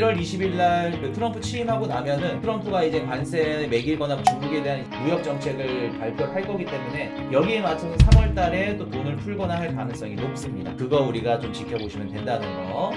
1월 20일 날그 트럼프 취임하고 나면은 트럼프가 이제 관세 매길거나 중국에 대한 무역 정책을 발표를 할 거기 때문에 여기에 맞춰서 3월 달에 또 돈을 풀거나 할 가능성이 높습니다. 그거 우리가 좀 지켜보시면 된다는 거.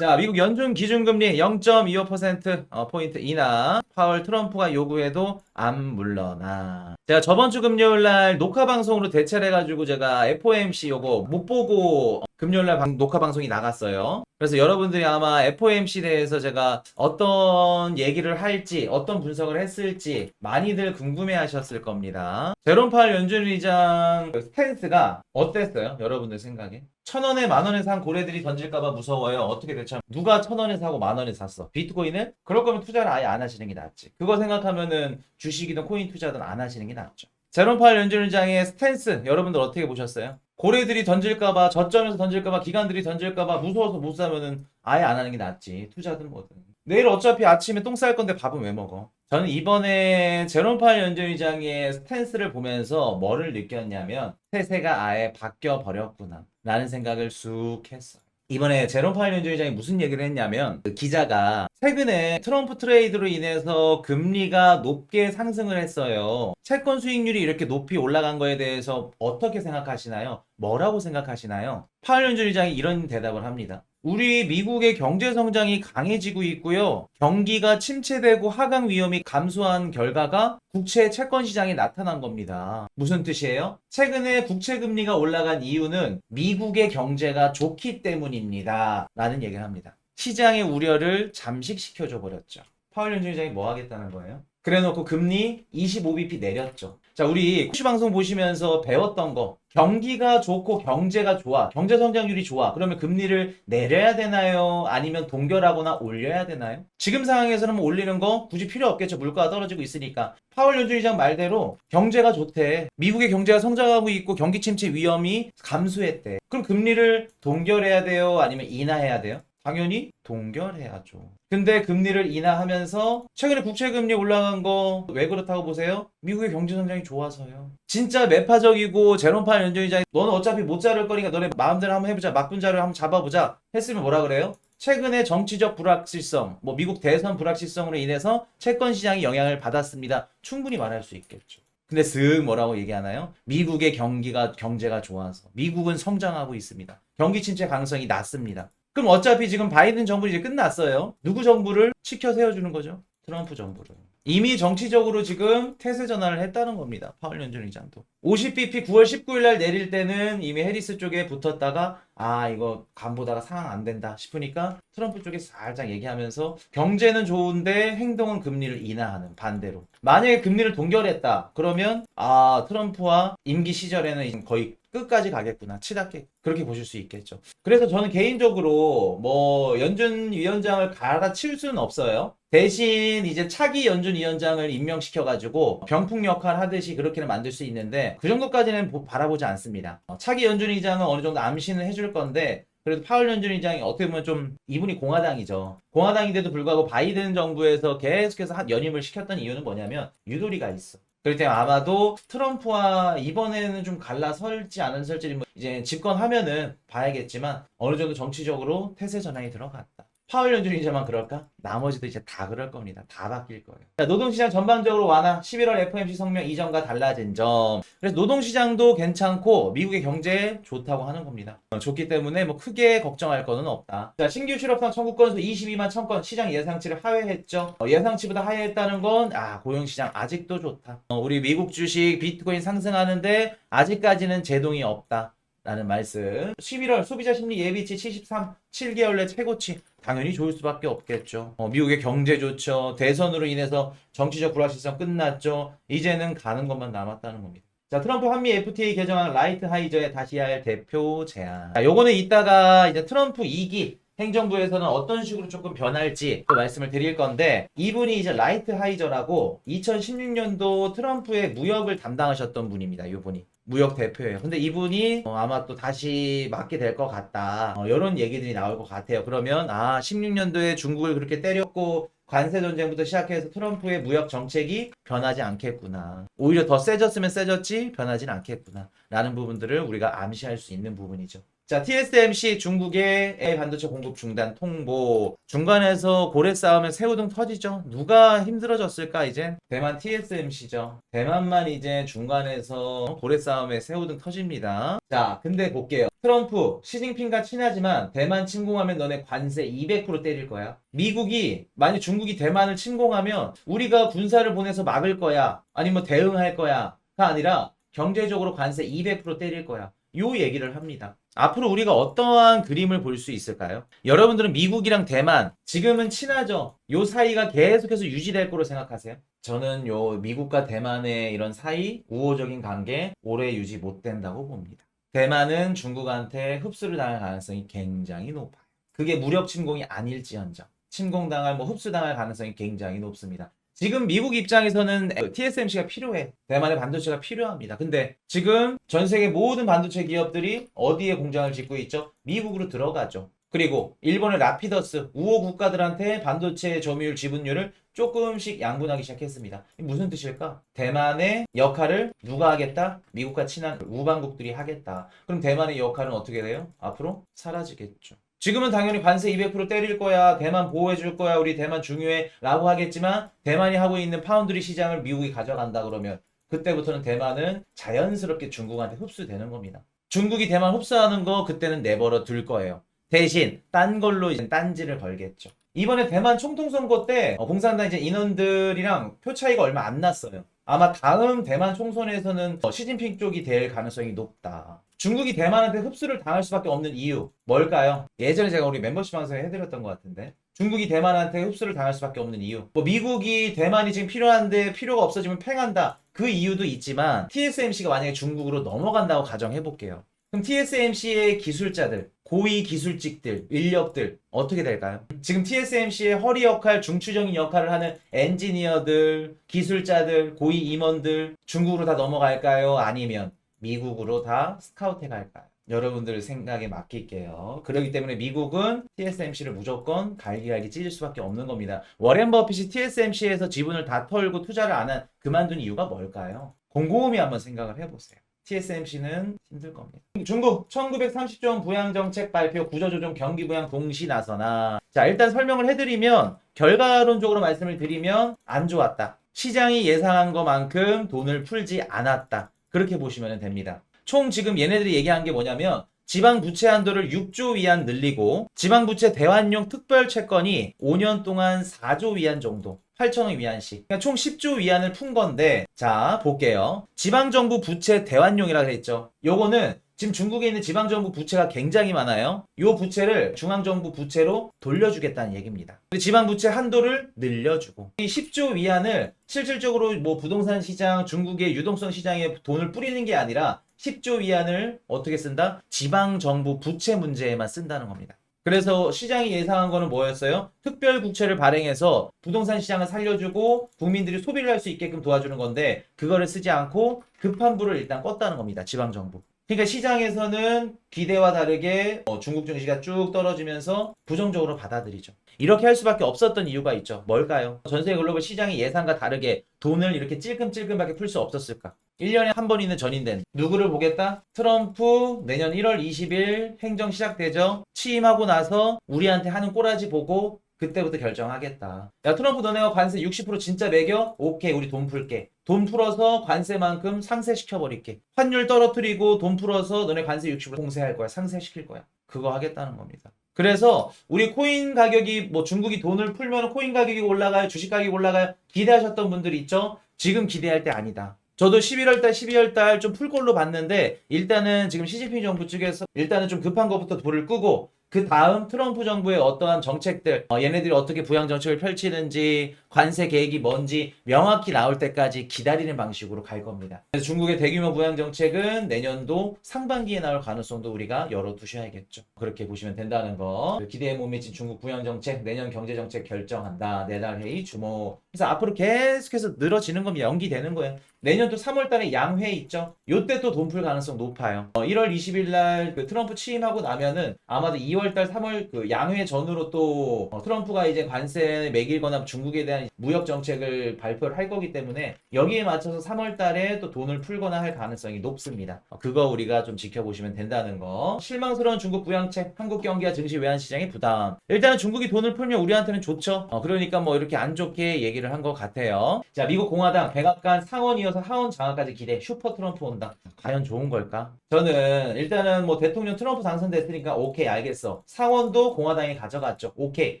자, 미국 연준 기준금리 0.25% 어, 포인트 인하. 파월 트럼프가 요구해도 안 물러나. 제가 저번 주 금요일 날 녹화 방송으로 대체를 해가지고 제가 FOMC 요거 못 보고 금요일 날 방- 녹화 방송이 나갔어요. 그래서 여러분들이 아마 FOMC에 대해서 제가 어떤 얘기를 할지, 어떤 분석을 했을지 많이들 궁금해 하셨을 겁니다. 제롬 파월 연준 의장 그 스탠스가 어땠어요? 여러분들 생각에? 천 원에 만 원에 산 고래들이 던질까봐 무서워요. 어떻게 대처? 누가 천 원에 사고 만 원에 샀어? 비트코인을? 그럴 거면 투자를 아예 안 하시는 게 낫지. 그거 생각하면은 주 식이든 코인 투자든 안 하시는 게 낫죠. 제롬 파월 연준 의장의 스탠스 여러분들 어떻게 보셨어요? 고래들이 던질까봐 저점에서 던질까봐 기관들이 던질까봐 무서워서 못 사면은 아예 안 하는 게 낫지. 투자든 뭐든. 내일 어차피 아침에 똥 쌀 건데 밥은 왜 먹어? 저는 이번에 제롬 파월 연준 의장의 스탠스를 보면서 뭐를 느꼈냐면 세세가 아예 바뀌어 버렸구나 라는 생각을 쑥 했어. 이번에 제롬 파월 연준 의장이 무슨 얘기를 했냐면 그 기자가 최근에 트럼프 트레이드로 인해서 금리가 높게 상승을 했어요. 채권 수익률이 이렇게 높이 올라간 거에 대해서 어떻게 생각하시나요? 뭐라고 생각하시나요? 파월 연준 의장이 이런 대답을 합니다. 우리 미국의 경제 성장이 강해지고 있고요. 경기가 침체되고 하강 위험이 감소한 결과가 국채 채권 시장에 나타난 겁니다. 무슨 뜻이에요? 최근에 국채 금리가 올라간 이유는 미국의 경제가 좋기 때문입니다. 라는 얘기를 합니다. 시장의 우려를 잠식시켜 줘 버렸죠. 파월 연준 의장이 뭐 하겠다는 거예요? 그래 놓고 금리 25bp 내렸죠. 자, 우리 코시 방송 보시면서 배웠던 거. 경기가 좋고 경제가 좋아. 경제 성장률이 좋아. 그러면 금리를 내려야 되나요? 아니면 동결하거나 올려야 되나요? 지금 상황에서는 뭐 올리는 거 굳이 필요 없겠죠. 물가가 떨어지고 있으니까. 파월 연준 의장 말대로 경제가 좋대. 미국의 경제가 성장하고 있고 경기 침체 위험이 감소했대. 그럼 금리를 동결해야 돼요? 아니면 인하해야 돼요? 당연히 동결해야죠. 근데 금리를 인하하면서 최근에 국채 금리 올라간 거 왜 그렇다고 보세요? 미국의 경제 성장이 좋아서요. 진짜 매파적이고 제롬 파월 연준이자 너는 어차피 못 자를 거니까 너네 마음대로 한번 해보자. 막군자를 한번 잡아보자. 했으면 뭐라 그래요? 최근에 정치적 불확실성, 뭐 미국 대선 불확실성으로 인해서 채권 시장이 영향을 받았습니다. 충분히 말할 수 있겠죠. 근데 슥 뭐라고 얘기하나요? 미국의 경기가 경제가 좋아서 미국은 성장하고 있습니다. 경기 침체 가능성이 낮습니다. 그럼 어차피 지금 바이든 정부 이제 끝났어요. 누구 정부를 치켜 세워주는 거죠? 트럼프 정부를. 이미 정치적으로 지금 태세 전환을 했다는 겁니다. 파월 연준 의장도. 50bp 9월 19일 날 내릴 때는 이미 해리스 쪽에 붙었다가 아 이거 간보다가 상황 안 된다 싶으니까 트럼프 쪽에 살짝 얘기하면서 경제는 좋은데 행동은 금리를 인하하는 반대로. 만약에 금리를 동결했다. 그러면 아 트럼프와 임기 시절에는 거의 끝까지 가겠구나. 치닫게 그렇게 보실 수 있겠죠. 그래서 저는 개인적으로 뭐 연준 위원장을 갈아치울 수는 없어요. 대신 이제 차기 연준 위원장을 임명시켜 가지고 병풍 역할 하듯이 그렇게는 만들 수 있는데 그 정도까지는 보- 바라보지 않습니다. 어, 차기 연준 의장은 어느 정도 암시는 해줄 건데 그래도 파월 연준 의장이 어떻게 보면 좀 이분이 공화당이죠. 공화당인데도 불구하고 바이든 정부에서 계속해서 한 연임을 시켰던 이유는 뭐냐면 유도리가 있어. 그렇기 때문에 아마도 트럼프와 이번에는 좀 갈라설지 않은 설지 뭐 이제 집권하면은 봐야겠지만 어느 정도 정치적으로 태세 전환이 들어갔다. 파월 연준 의장만 그럴까? 나머지도 이제 다 그럴 겁니다. 다 바뀔 거예요. 자, 노동시장 전반적으로 완화. 11월 FOMC 성명 이전과 달라진 점. 그래서 노동시장도 괜찮고 미국의 경제에 좋다고 하는 겁니다. 어, 좋기 때문에 뭐 크게 걱정할 거는 없다. 자, 신규 실업상 청구 건수 22만 1000건 시장 예상치를 하회했죠. 어, 예상치보다 하회했다는 건 아, 고용시장 아직도 좋다. 어, 우리 미국 주식 비트코인 상승하는데 아직까지는 제동이 없다. 라는 말씀. 11월 소비자 심리 예비치 73, 7개월 내 최고치. 당연히 좋을 수밖에 없겠죠. 어, 미국의 경제 좋죠. 대선으로 인해서 정치적 불확실성 끝났죠. 이제는 가는 것만 남았다는 겁니다. 자, 트럼프 한미 FTA 개정안 라이트 하이저의 다시 할 대표 제안. 자, 요거는 이따가 이제 트럼프 2기 행정부에서는 어떤 식으로 조금 변할지 또 말씀을 드릴 건데 이분이 이제 라이트 하이저라고 2016년도 트럼프의 무역을 담당하셨던 분입니다. 이분이. 무역 대표예요. 근데 이분이 어, 아마 또 다시 맡게 될 것 같다. 어, 이런 얘기들이 나올 것 같아요. 그러면 아 16년도에 중국을 그렇게 때렸고 관세 전쟁부터 시작해서 트럼프의 무역 정책이 변하지 않겠구나. 오히려 더 세졌으면 세졌지 변하진 않겠구나. 라는 부분들을 우리가 암시할 수 있는 부분이죠. 자, TSMC 중국의 반도체 공급 중단 통보. 중간에서 고래 싸움에 새우 등 터지죠. 누가 힘들어졌을까, 이제? 대만 TSMC죠. 대만만 이제 중간에서 고래 싸움에 새우 등 터집니다. 자, 근데 볼게요. 트럼프, 시진핑과 친하지만 대만 침공하면 너네 관세 200% 때릴 거야. 미국이, 만약 중국이 대만을 침공하면 우리가 군사를 보내서 막을 거야. 아니면 대응할 거야. 가 아니라 경제적으로 관세 200% 때릴 거야. 요 얘기를 합니다. 앞으로 우리가 어떠한 그림을 볼 수 있을까요? 여러분들은 미국이랑 대만 지금은 친하죠. 요 사이가 계속해서 유지될 거로 생각하세요? 저는 요 미국과 대만의 이런 사이 우호적인 관계 오래 유지 못 된다고 봅니다. 대만은 중국한테 흡수를 당할 가능성이 굉장히 높아요. 그게 무력 침공이 아닐지언정 침공당할 뭐 흡수당할 가능성이 굉장히 높습니다. 지금 미국 입장에서는 TSMC가 필요해. 대만의 반도체가 필요합니다. 근데 지금 전 세계 모든 반도체 기업들이 어디에 공장을 짓고 있죠? 미국으로 들어가죠. 그리고 일본의 라피더스 우호 국가들한테 반도체 점유율 지분율을 조금씩 양분하기 시작했습니다. 무슨 뜻일까? 대만의 역할을 누가 하겠다? 미국과 친한 우방국들이 하겠다. 그럼 대만의 역할은 어떻게 돼요? 앞으로 사라지겠죠. 지금은 당연히 관세 200% 때릴 거야. 대만 보호해 줄 거야. 우리 대만 중요해. 라고 하겠지만 대만이 하고 있는 파운드리 시장을 미국이 가져간다 그러면 그때부터는 대만은 자연스럽게 중국한테 흡수되는 겁니다. 중국이 대만 흡수하는 거 그때는 내버려 둘 거예요. 대신 딴 걸로 이제 딴지를 걸겠죠. 이번에 대만 총통 선거 때 어, 공산당 이제 인원들이랑 표 차이가 얼마 안 났어요. 아마 다음 대만 총선에서는 어, 시진핑 쪽이 될 가능성이 높다. 중국이 대만한테 흡수를 당할 수밖에 없는 이유 뭘까요? 예전에 제가 우리 멤버십 방송에 해드렸던 것 같은데 중국이 대만한테 흡수를 당할 수밖에 없는 이유 뭐 미국이 대만이 지금 필요한데 필요가 없어지면 팽한다 그 이유도 있지만 TSMC가 만약에 중국으로 넘어간다고 가정해 볼게요 그럼 TSMC의 기술자들 고위 기술직들 인력들 어떻게 될까요? 지금 TSMC의 허리 역할 중추적인 역할을 하는 엔지니어들 기술자들 고위 임원들 중국으로 다 넘어갈까요? 아니면 미국으로 다 스카우트 갈까요? 여러분들 생각에 맡길게요. 그렇기 때문에 미국은 TSMC를 무조건 갈기갈기 찢을 수밖에 없는 겁니다. 워렌 버핏이 TSMC에서 지분을 다 털고 투자를 안 한 그만둔 이유가 뭘까요? 곰곰이 한번 생각을 해보세요. TSMC는 힘들 겁니다. 중국 1930종 부양 정책 발표 구조조정 경기 부양 동시 나서나 자 일단 설명을 해드리면 결과론적으로 말씀을 드리면 안 좋았다. 시장이 예상한 것만큼 돈을 풀지 않았다. 그렇게 보시면 됩니다. 총 지금 얘네들이 얘기한 게 뭐냐면 지방 부채 한도를 6조 위안 늘리고 지방 부채 대환용 특별 채권이 5년 동안 4조 위안 정도 8천억 위안씩. 그러니까 총 10조 위안을 푼 건데 자 볼게요. 지방 정부 부채 대환용이라 그랬죠. 요거는 지금 중국에 있는 지방 정부 부채가 굉장히 많아요 요 부채를 중앙 정부 부채로 돌려주겠다는 얘기입니다 지방 부채 한도를 늘려주고 이 10조 위안을 실질적으로 뭐 부동산 시장 중국의 유동성 시장에 돈을 뿌리는 게 아니라 10조 위안을 어떻게 쓴다? 지방 정부 부채 문제에만 쓴다는 겁니다. 그래서 시장이 예상한 거는 뭐였어요? 특별 국채를 발행해서 부동산 시장을 살려주고 국민들이 소비를 할 수 있게끔 도와주는 건데 그거를 쓰지 않고 급한 불을 일단 껐다는 겁니다. 지방 정부. 그러니까 시장에서는 기대와 다르게 어, 중국 증시가 쭉 떨어지면서 부정적으로 받아들이죠. 이렇게 할 수밖에 없었던 이유가 있죠. 뭘까요? 전 세계 글로벌 시장이 예상과 다르게 돈을 이렇게 찔끔찔끔하게 풀 수 없었을까? 1년에 한 번 있는 전인된 누구를 보겠다? 트럼프 내년 1월 20일 행정 시작되죠. 취임하고 나서 우리한테 하는 꼬라지 보고 그때부터 결정하겠다. 야 트럼프 너네가 관세 60% 진짜 매겨? 오케이 우리 돈 풀게. 돈 풀어서 관세만큼 상쇄시켜버릴게. 환율 떨어뜨리고 돈 풀어서 너네 관세 60% 공세할 거야. 상쇄시킬 거야. 그거 하겠다는 겁니다. 그래서 우리 코인 가격이 뭐 중국이 돈을 풀면 코인 가격이 올라가요. 주식 가격이 올라가요. 기대하셨던 분들이 있죠. 지금 기대할 때 아니다. 저도 11월 달, 12월 달 좀풀 걸로 봤는데 일단은 지금 시진핑 정부 측에서 일단은 좀 급한 것부터 불을 끄고 그 다음 트럼프 정부의 어떠한 정책들, 어, 얘네들이 어떻게 부양 정책을 펼치는지, 관세 계획이 뭔지 명확히 나올 때까지 기다리는 방식으로 갈 겁니다. 그래서 중국의 대규모 부양 정책은 내년도 상반기에 나올 가능성도 우리가 열어두셔야겠죠. 그렇게 보시면 된다는 거. 기대에 못 미친 중국 부양 정책, 내년 경제 정책 결정한다. 내달 회의 주목해 그래서 앞으로 계속해서 늘어지는 겁니다. 연기되는 거예요. 내년 또 3월 달에 양회 있죠. 요때 또 돈 풀 가능성 높아요. 어, 1월 20일 날 그 트럼프 취임하고 나면은 아마도 2월 달 3월 그 양회 전으로 또 어, 트럼프가 이제 관세 매길거나 중국에 대한 무역 정책을 발표를 할 거기 때문에 여기에 맞춰서 3월 달에 또 돈을 풀거나 할 가능성이 높습니다. 어, 그거 우리가 좀 지켜보시면 된다는 거. 실망스러운 중국 부양책, 한국 경기와 증시 외환 시장의 부담. 일단은 중국이 돈을 풀면 우리한테는 좋죠. 어, 그러니까 뭐 이렇게 안 좋게 얘기를 한 것 같아요. 자, 미국 공화당 백악관 상원 이어서 하원 장악까지 기대. 슈퍼 트럼프 온다. 과연 좋은 걸까? 저는 일단은 뭐 대통령 트럼프 당선됐으니까 오케이 알겠어. 상원도 공화당이 가져갔죠. 오케이.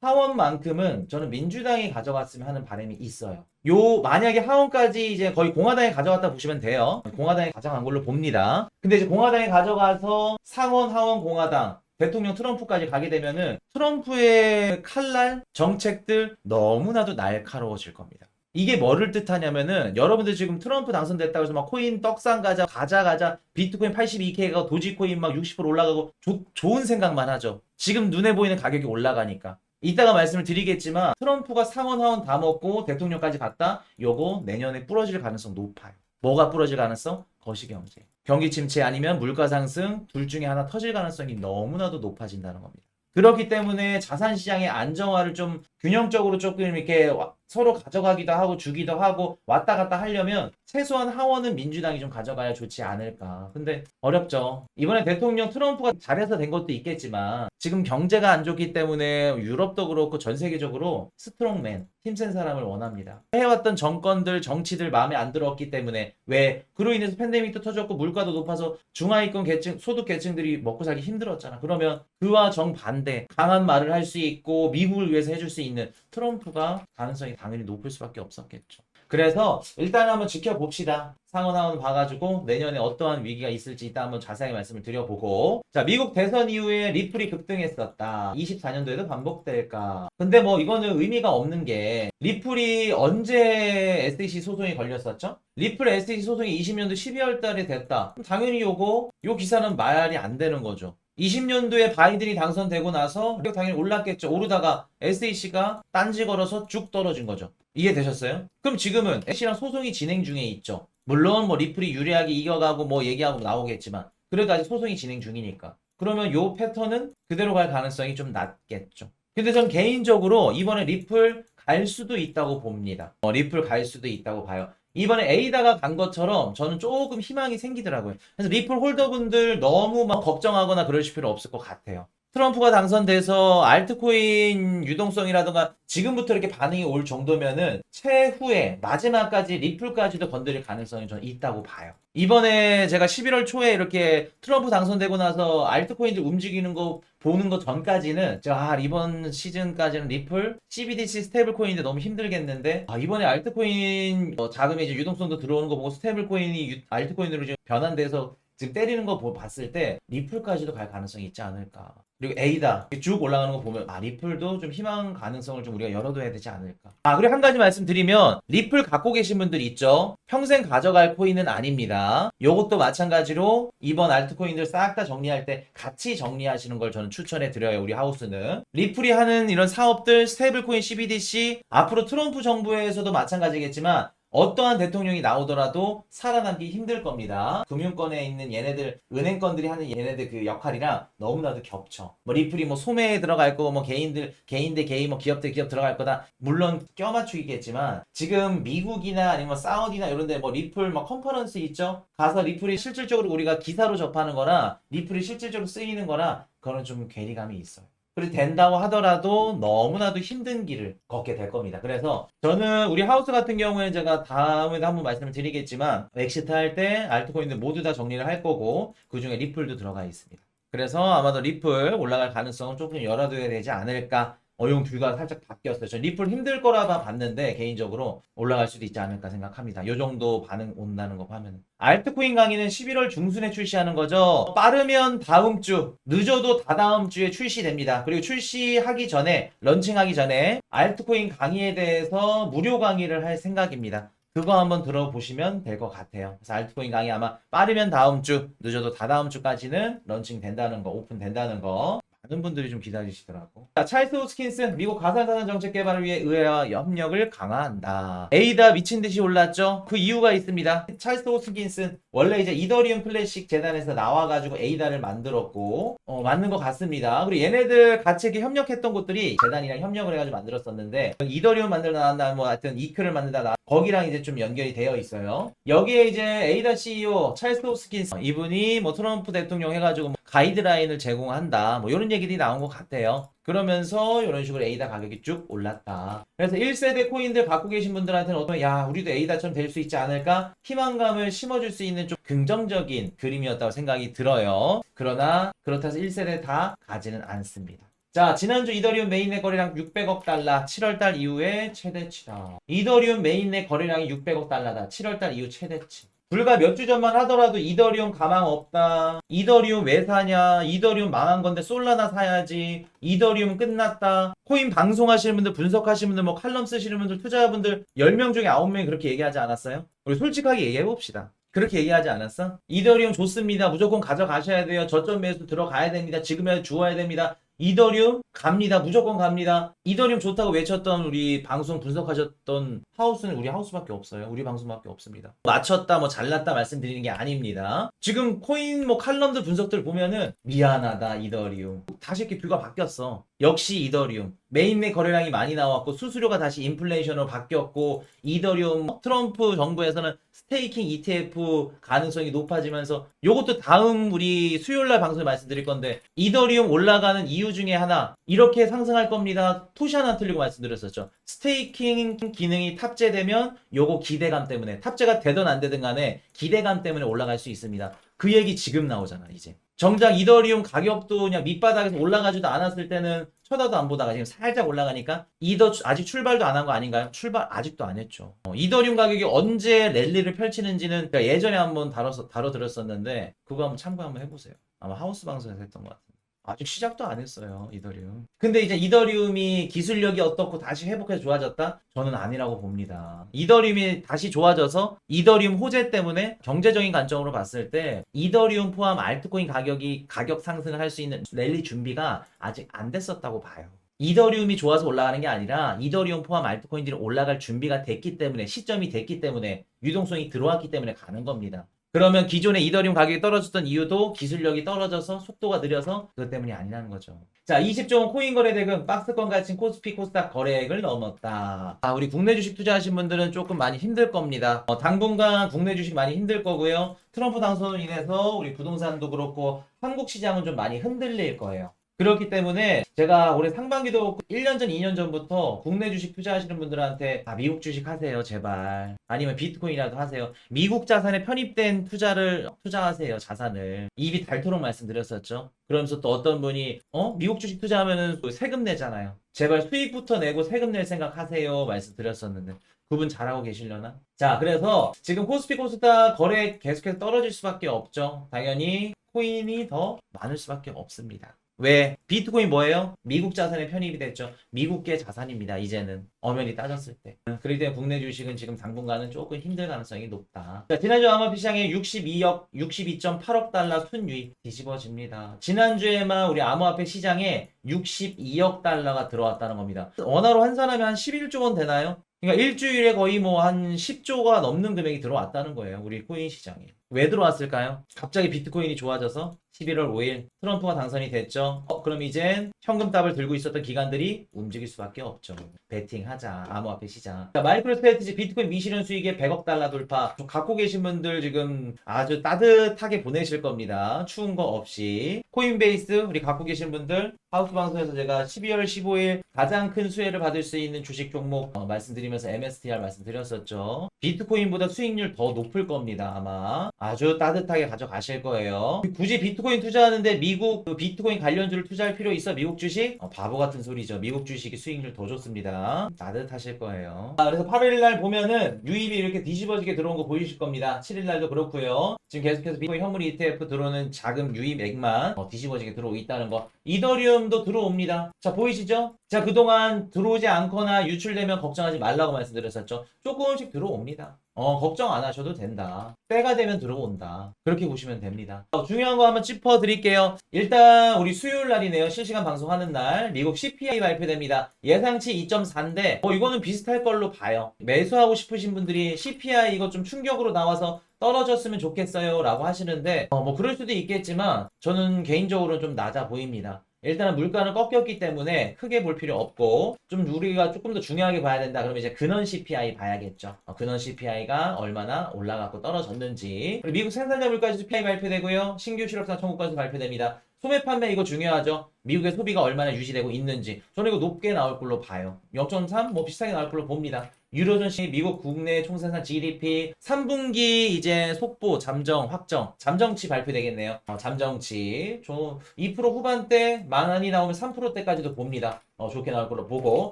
하원만큼은 저는 민주당이 가져갔으면 하는 바람이 있어요. 요 만약에 하원까지 이제 거의 공화당이 가져갔다 보시면 돼요. 공화당이 가져간 걸로 봅니다. 근데 이제 공화당이 가져가서 상원, 하원, 공화당 대통령 트럼프까지 가게 되면은 트럼프의 칼날 정책들 너무나도 날카로워질 겁니다. 이게 뭐를 뜻하냐면은 여러분들 지금 트럼프 당선됐다고 해서 막 코인 떡상 가자 가자 가자 비트코인 82K가 도지코인 막 60% 올라가고 조- 좋은 생각만 하죠. 지금 눈에 보이는 가격이 올라가니까. 이따가 말씀을 드리겠지만 트럼프가 상원 하원 다 먹고 대통령까지 갔다 요거 내년에 부러질 가능성 높아요. 뭐가 부러질 가능성? 거시경제. 경기 침체 아니면 물가 상승 둘 중에 하나 터질 가능성이 너무나도 높아진다는 겁니다. 그렇기 때문에 자산 시장의 안정화를 좀 균형적으로 조금 이렇게 와- 서로 가져가기도 하고 주기도 하고 왔다 갔다 하려면 최소한 하원은 민주당이 좀 가져가야 좋지 않을까. 근데 어렵죠. 이번에 대통령 트럼프가 잘해서 된 것도 있겠지만 지금 경제가 안 좋기 때문에 유럽도 그렇고 전 세계적으로 스트롱맨, 힘센 사람을 원합니다. 해왔던 정권들, 정치들 마음에 안 들었기 때문에 왜 그로 인해서 팬데믹도 터졌고 물가도 높아서 중하위권 계층, 소득 계층들이 먹고 살기 힘들었잖아. 그러면 그와 정반대 강한 말을 할 수 있고 미국을 위해서 해줄 수 있는 트럼프가 가능성이 당연히 높을 수밖에 없었겠죠. 그래서 일단 한번 지켜봅시다. 상원 하원 봐가지고 내년에 어떠한 위기가 있을지 이따 한번 자세하게 말씀을 드려보고 자 미국 대선 이후에 리플이 급등했었다. 24년도에도 반복될까? 근데 뭐 이거는 의미가 없는 게 리플이 언제 SEC 소송이 걸렸었죠? 리플 SEC 소송이 20년도 12월 달에 됐다. 당연히 요거 요 기사는 말이 안 되는 거죠. 20년도에 바이든이 당선되고 나서 당연히 올랐겠죠. 오르다가 SEC가 딴지 걸어서 쭉 떨어진 거죠. 이해되셨어요? 그럼 지금은 SEC랑 소송이 진행 중에 있죠. 물론 뭐 리플이 유리하게 이겨가고 뭐 얘기하고 나오겠지만 그래도 아직 소송이 진행 중이니까. 그러면 요 패턴은 그대로 갈 가능성이 좀 낮겠죠. 근데 전 개인적으로 이번에 리플 갈 수도 있다고 봅니다. 어, 리플 갈 수도 있다고 봐요. 이번에 에이다가 간 것처럼 저는 조금 희망이 생기더라고요. 그래서 리플 홀더분들 너무 막 걱정하거나 그러실 필요 없을 것 같아요. 트럼프가 당선돼서 알트코인 유동성이라든가 지금부터 이렇게 반응이 올 정도면은 최후에 마지막까지 리플까지도 건드릴 가능성이 저는 있다고 봐요. 이번에 제가 11월 초에 이렇게 트럼프 당선되고 나서 알트코인들 움직이는 거 보는 거 전까지는 제가 아, 이번 시즌까지는 리플, CBDC 스테이블 코인인데 너무 힘들겠는데 아, 이번에 알트코인 어, 자금이 이제 유동성도 들어오는 거 보고 스테이블 코인이 유- 알트코인으로 지금 변환돼서 지금 때리는 거 보- 봤을 때 리플까지도 갈 가능성이 있지 않을까. 그리고 이렇게 쭉 올라가는 거 보면 아 리플도 좀 희망 가능성을 좀 우리가 열어둬야 되지 않을까. 아 그리고 한 가지 말씀드리면 리플 갖고 계신 분들 있죠. 평생 가져갈 코인은 아닙니다. 요것도 마찬가지로 이번 알트코인들 싹 다 정리할 때 같이 정리하시는 걸 저는 추천해 드려요. 우리 하우스는 리플이 하는 이런 사업들 스테이블코인 CBDC 앞으로 트럼프 정부에서도 마찬가지겠지만 어떠한 대통령이 나오더라도 살아남기 힘들 겁니다. 금융권에 있는 얘네들, 은행권들이 하는 얘네들 그 역할이랑 너무나도 겹쳐. 뭐 리플이 뭐 소매에 들어갈 거고, 뭐 개인들, 개인 대 개인, 뭐 기업 대 기업 들어갈 거다. 물론 껴맞추기겠지만, 지금 미국이나 아니면 사우디나 이런 데 뭐 리플 막 컨퍼런스 있죠? 가서 리플이 실질적으로 우리가 기사로 접하는 거나, 리플이 실질적으로 쓰이는 거나, 그거는 좀 괴리감이 있어요. 그리고 된다고 하더라도 너무나도 힘든 길을 걷게 될 겁니다. 그래서 저는 우리 하우스 같은 경우에는 제가 다음에도 한번 말씀을 드리겠지만 엑시트 할 때 알트코인들 모두 다 정리를 할 거고 그 중에 리플도 들어가 있습니다. 그래서 아마도 리플 올라갈 가능성은 조금 열어둬야 되지 않을까. 어용 뷰가 살짝 바뀌었어요. 전 리플 힘들 거라 봐 봤는데 개인적으로 올라갈 수도 있지 않을까 생각합니다. 요 정도 반응 온다는 거 하면. 알트코인 강의는 11월 중순에 출시하는 거죠. 빠르면 다음 주, 늦어도 다다음 주에 출시됩니다. 그리고 출시하기 전에, 런칭하기 전에 알트코인 강의에 대해서 무료 강의를 할 생각입니다. 그거 한번 들어보시면 될 것 같아요. 그래서 알트코인 강의 아마 빠르면 다음 주, 늦어도 다다음 주까지는 런칭 된다는 거, 오픈 된다는 거 많은 분들이 좀 기다리시더라고. 자, 찰스 호스킨스 미국 가상자산 정책 개발을 위해 의회와 협력을 강화한다. 에이다 미친 듯이 올랐죠. 그 이유가 있습니다. 찰스 호스킨스 원래 이제 이더리움 클래식 재단에서 나와가지고 에이다를 만들었고 어, 맞는 것 같습니다. 그리고 얘네들 같이 이렇게 협력했던 곳들이 재단이랑 협력을 해가지고 만들었었는데 이더리움 만들다 나왔나 뭐 하여튼 이크를 만들다 나 거기랑 이제 좀 연결이 되어 있어요. 여기에 이제 에이다 CEO 찰스 호스킨스 이분이 뭐 트럼프 대통령 해가지고 뭐 가이드라인을 제공한다 뭐 이런 얘기들이 나온 것 같아요. 그러면서 이런 식으로 에이다 가격이 쭉 올랐다. 그래서 1세대 코인들 갖고 계신 분들한테는 어떤 야 우리도 에이다처럼 될 수 있지 않을까 희망감을 심어줄 수 있는 좀 긍정적인 그림이었다고 생각이 들어요. 그러나 그렇다고 해서 1세대 다 가지는 않습니다. 자, 지난주 이더리움 메인넷 거래량 600억 달러, 7월달 이후에 최대치다. 이더리움 메인넷 거래량이 600억 달러다. 7월달 이후 최대치. 불과 몇 주 전만 하더라도 이더리움 가망 없다. 이더리움 왜 사냐? 이더리움 망한 건데 솔라나 사야지. 이더리움 끝났다. 코인 방송하시는 분들, 분석하시는 분들, 뭐 칼럼 쓰시는 분들, 투자자분들 10명 중에 9명이 그렇게 얘기하지 않았어요? 우리 솔직하게 얘기해 봅시다. 그렇게 얘기하지 않았어? 이더리움 좋습니다. 무조건 가져가셔야 돼요. 저점 매수 들어가야 됩니다. 지금이라도 주워야 됩니다. 이더리움 갑니다. 무조건 갑니다. 이더리움 좋다고 외쳤던 우리 방송 분석하셨던 하우스는 우리 하우스밖에 없어요. 우리 방송밖에 없습니다. 맞췄다, 뭐 잘났다 말씀드리는 게 아닙니다. 지금 코인 뭐 칼럼들 분석들 보면은 미안하다 이더리움 다시 이렇게 뷰가 바뀌었어. 역시 이더리움 메인넷 거래량이 많이 나왔고 수수료가 다시 인플레이션으로 바뀌었고 이더리움 트럼프 정부에서는 스테이킹 ETF 가능성이 높아지면서 요것도 다음 우리 수요일 날 방송에 말씀드릴 건데 이더리움 올라가는 이유 중에 하나 이렇게 상승할 겁니다. 토시 하나 틀리고 말씀드렸었죠. 스테이킹 기능이 탑재되면 요거 기대감 때문에 탑재가 되든 안 되든 간에 기대감 때문에 올라갈 수 있습니다. 그 얘기 지금 나오잖아 이제. 정작 이더리움 가격도 그냥 밑바닥에서 올라가지도 않았을 때는 쳐다도 안 보다가 지금 살짝 올라가니까 이더 아직 출발도 안 한 거 아닌가요? 출발 아직도 안 했죠. 어, 이더리움 가격이 언제 랠리를 펼치는지는 예전에 한번 다뤄서 다뤄 드렸었는데 그거 한번 참고 한번 해보세요. 아마 하우스 방송에서 했던 것 같은데. 아직 시작도 안 했어요 이더리움. 근데 이제 이더리움이 기술력이 어떻고 다시 회복해서 좋아졌다? 저는 아니라고 봅니다. 이더리움이 다시 좋아져서 이더리움 호재 때문에 경제적인 관점으로 봤을 때 이더리움 포함 알트코인 가격이 가격 상승을 할 수 있는 랠리 준비가 아직 안 됐었다고 봐요. 이더리움이 좋아서 올라가는 게 아니라 이더리움 포함 알트코인들이 올라갈 준비가 됐기 때문에 시점이 됐기 때문에 유동성이 들어왔기 때문에 가는 겁니다. 그러면 기존의 이더리움 가격이 떨어졌던 이유도 기술력이 떨어져서 속도가 느려서 그것 때문이 아니라는 거죠. 자, 20종 코인 거래 대금 박스권 가친 코스피 코스닥 거래액을 넘었다. 아, 우리 국내 주식 투자하신 분들은 조금 많이 힘들 겁니다. 어, 당분간 국내 주식 많이 힘들 거고요. 트럼프 당선으로 인해서 우리 부동산도 그렇고 한국 시장은 좀 많이 흔들릴 거예요. 그렇기 때문에 제가 올해 상반기도 1년 전, 2년 전부터 국내 주식 투자하시는 분들한테 아, 미국 주식 하세요, 제발. 아니면 비트코인이라도 하세요. 미국 자산에 편입된 투자를 투자하세요, 자산을. 입이 닳도록 말씀드렸었죠. 그러면서 또 어떤 분이 어? 미국 주식 투자하면은 또 세금 내잖아요. 제발 수익부터 내고 세금 낼 생각 하세요, 말씀드렸었는데. 그분 잘하고 계시려나? 자, 그래서 지금 코스피 코스닥 거래 계속해서 떨어질 수밖에 없죠. 당연히 코인이 더 많을 수밖에 없습니다. 왜? 비트코인 뭐예요? 미국 자산에 편입이 됐죠. 미국계 자산입니다. 이제는 엄연히 따졌을 때. 그렇기 때문에 국내 주식은 지금 당분간은 조금 힘들 가능성이 높다. 자, 지난주 아마피 시장에 62억, 62.8억 달러 순유입 뒤집어집니다. 지난주에만 우리 암호화폐 시장에 62억 달러가 들어왔다는 겁니다. 원화로 환산하면 한 11조 원 되나요? 그러니까 일주일에 거의 뭐 한 10조가 넘는 금액이 들어왔다는 거예요. 우리 코인 시장에. 왜 들어왔을까요? 갑자기 비트코인이 좋아져서 11월 5일 트럼프가 당선이 됐죠. 어, 그럼 이젠 현금답을 들고 있었던 기관들이 움직일 수밖에 없죠. 베팅하자. 암호화폐 시장. 자, 마이크로스트레티지 비트코인 미실현 수익의 100억 달러 돌파. 좀 갖고 계신 분들 지금 아주 따뜻하게 보내실 겁니다. 추운 거 없이. 코인베이스 우리 갖고 계신 분들 하우스 방송에서 제가 12월 15일 가장 큰 수혜를 받을 수 있는 주식 종목 어, 말씀드리면서 MSTR 말씀드렸었죠. 비트코인보다 수익률 더 높을 겁니다. 아마 아주 따뜻하게 가져가실 거예요. 굳이 비트 코인 투자하는데 미국 그 비트코인 관련주를 투자할 필요 있어? 미국 주식? 어, 바보 같은 소리죠. 미국 주식이 수익률 더 좋습니다. 따뜻하실 거예요. 아, 그래서 8일 날 보면은 유입이 이렇게 뒤집어지게 들어온 거 보이실 겁니다. 7일 날도 그렇고요. 지금 계속해서 비트코인 현물 ETF 들어오는 자금 유입액만 어, 뒤집어지게 들어오고 있다는 거. 이더리움도 들어옵니다. 자, 보이시죠? 제가 그동안 들어오지 않거나 유출되면 걱정하지 말라고 말씀드렸었죠. 조금씩 들어옵니다. 어, 걱정 안 하셔도 된다. 때가 되면 들어온다. 그렇게 보시면 됩니다. 어, 중요한 거 한번 짚어 드릴게요. 일단 우리 수요일 날이네요. 실시간 방송하는 날. 미국 CPI 발표됩니다. 예상치 2.4인데 뭐 이거는 비슷할 걸로 봐요. 매수하고 싶으신 분들이 CPI 이거 좀 충격으로 나와서 떨어졌으면 좋겠어요 라고 하시는데 어, 뭐 그럴 수도 있겠지만 저는 개인적으로 좀 낮아 보입니다. 일단은 물가는 꺾였기 때문에 크게 볼 필요 없고 좀 우리가 조금 더 중요하게 봐야 된다 그러면 이제 근원 CPI 봐야겠죠. 어, 근원 CPI가 얼마나 올라갔고 떨어졌는지 그리고 미국 생산자 물가지 CPI 발표되고요. 신규 실업자 청구까지 발표됩니다. 소매 판매 이거 중요하죠. 미국의 소비가 얼마나 유지되고 있는지 저는 이거 높게 나올 걸로 봐요. 0.3 뭐 비슷하게 나올 걸로 봅니다. 유로존 시 미국 국내 총생산 GDP 3분기 이제 속보 잠정 확정 잠정치 발표되겠네요. 어, 잠정치 좀 2% 후반대 만원이 나오면 3%대까지도 봅니다. 어, 좋게 나올 걸로 보고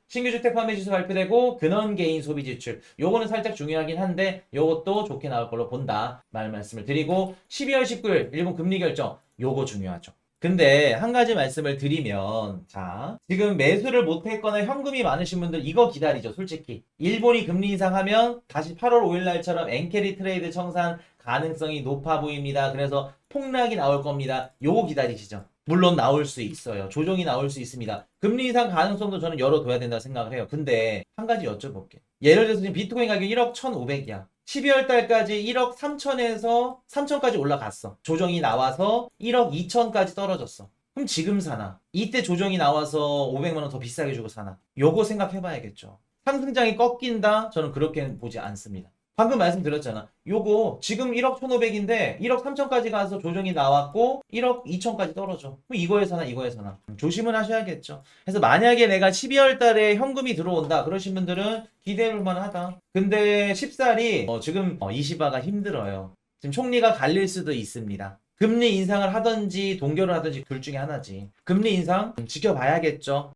신규 주택 판매 지수 발표되고 근원 개인 소비 지출 요거는 살짝 중요하긴 한데 요것도 좋게 나올 걸로 본다 말 말씀을 드리고 12월 19일 일본 금리 결정 요거 중요하죠. 근데 한 가지 말씀을 드리면 자 지금 매수를 못했거나 현금이 많으신 분들 이거 기다리죠 솔직히. 일본이 금리 인상하면 다시 8월 5일 날처럼 엔캐리 트레이드 청산 가능성이 높아 보입니다. 그래서 폭락이 나올 겁니다. 요거 기다리시죠. 물론 나올 수 있어요. 조정이 나올 수 있습니다. 금리 인상 가능성도 저는 열어둬야 된다고 생각을 해요. 근데 한 가지 여쭤볼게 예를 들어서 지금 비트코인 가격이 1억 1,500이야 12월 달까지 1억 3천에서 3천까지 올라갔어. 조정이 나와서 1억 2천까지 떨어졌어. 그럼 지금 사나? 이때 조정이 나와서 500만 원 더 비싸게 주고 사나? 요거 생각해 봐야겠죠. 상승장이 꺾인다? 저는 그렇게 보지 않습니다. 방금 말씀드렸잖아. 요거 지금 1억 1,500인데 1억 3천까지 가서 조정이 나왔고 1억 2천까지 떨어져. 그럼 이거에 사나 이거에 사나. 조심은 하셔야겠죠. 그래서 만약에 내가 12월 달에 현금이 들어온다 그러신 분들은 기대해 볼 만하다. 근데 14일이 어, 지금 어, 이시바가 힘들어요. 지금 총리가 갈릴 수도 있습니다. 금리 인상을 하든지 동결을 하든지 둘 중에 하나지. 금리 인상 지켜봐야겠죠.